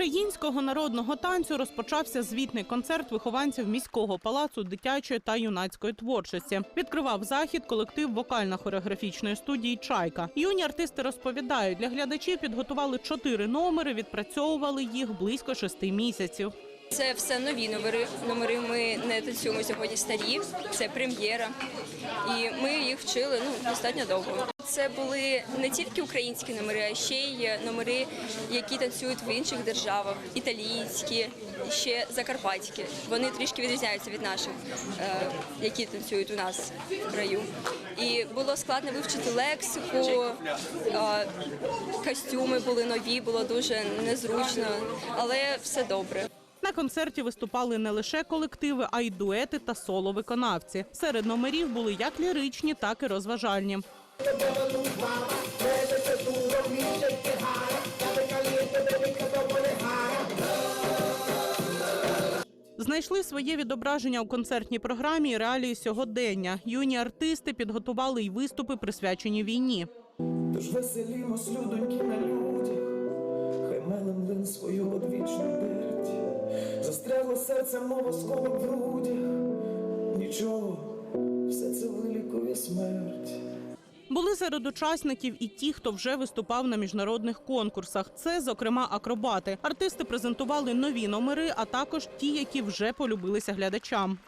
українського народного танцю розпочався звітний концерт вихованців міського палацу дитячої та юнацької творчості. Відкривав захід колектив вокально-хореографічної студії Чайка. Юні артисти розповідають, для глядачів підготували чотири номери, відпрацьовували їх близько шести місяців. Це все нові номери. Номери ми не танцюємо сьогодні старі. Це прем'єра, і ми їх вчили ну достатньо довго. Це були не тільки українські номери, а ще й номери, які танцюють в інших державах, італійські, ще закарпатські. Вони трішки відрізняються від наших, е, які танцюють у нас в краю. І було складно вивчити лексику, е, костюми були нові, було дуже незручно, але все добре. На концерті виступали не лише колективи, а й дуети та соло-виконавці. Серед номерів були як ліричні, так і розважальні. Знайшли своє відображення у концертній програмі і реалії сьогодення. Юні артисти підготували й виступи, присвячені війні. Тож веселімось, людоньки на людях, хай мелем млин свою одвічну дерть. Застрягло серце, мова сколок в грудях. Нічого, все це вилікує смерть. Були серед учасників і ті, хто вже виступав на міжнародних конкурсах. Це, зокрема, акробати. Артисти презентували нові номери, а також ті, які вже полюбилися глядачам.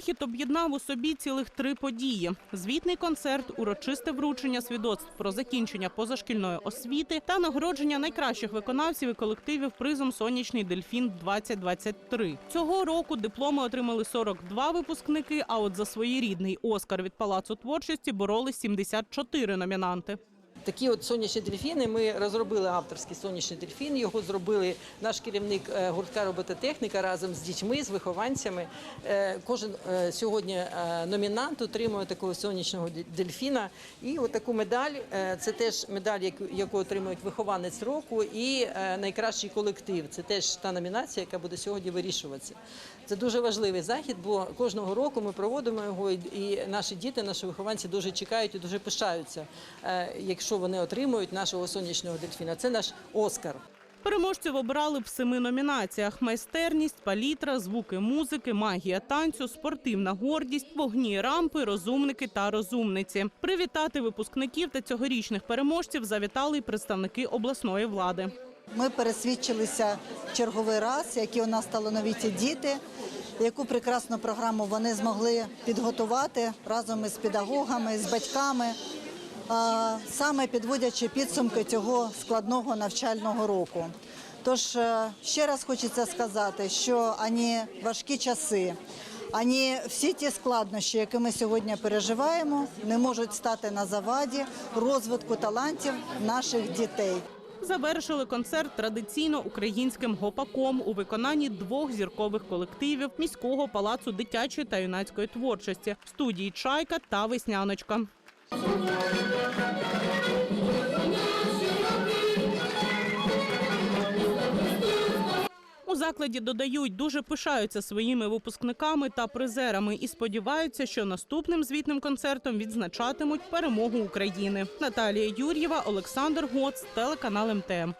Захід об'єднав у собі цілих три події: звітний концерт, урочисте вручення свідоцтв про закінчення позашкільної освіти та нагородження найкращих виконавців і колективів призом Сонячний дельфін 2023 Цього року дипломи отримали 42 випускники. А от за своєрідний Оскар від палацу творчості боролись 74 номінанти. Такі от сонячні дельфіни. Ми розробили авторський сонячний дельфін. Його зробили наш керівник е, гуртка робототехніка разом з дітьми, з вихованцями. Е, Кожен е, сьогодні номінант отримує такого сонячного дельфіна. І от таку медаль. Це теж медаль, яку- отримують вихованець року, і найкращий колектив. Це теж та номінація, яка буде сьогодні вирішуватися. Це дуже важливий захід, бо кожного року ми проводимо його, і- наші діти, наші вихованці дуже чекають і дуже пишаються, е, якщо вони отримують нашого сонячного дельфіна. Це наш Оскар. Переможців обирали в семи номінаціях: майстерність, палітра, звуки музики, магія танцю, спортивна гордість, вогні рампи, розумники та розумниці. Привітати випускників та цьогорічних переможців завітали й представники обласної влади. Ми пересвідчилися черговий раз, які у нас талановиті діти, яку прекрасну програму вони змогли підготувати разом із педагогами, з батьками, саме підводячи підсумки цього складного навчального року. Тож е, ще раз хочеться сказати, що ані важкі часи, ані всі ті складнощі, які ми сьогодні переживаємо, не можуть стати на заваді розвитку талантів наших дітей. Завершили концерт традиційно українським гопаком у виконанні двох зіркових колективів міського палацу дитячої та юнацької творчості студії Чайка та Весняночка. У закладі додають, дуже пишаються своїми випускниками та призерами і сподіваються, що наступним звітним концертом відзначатимуть перемогу України. Наталія Юр'єва, Олександр Гоц, телеканал МТМ.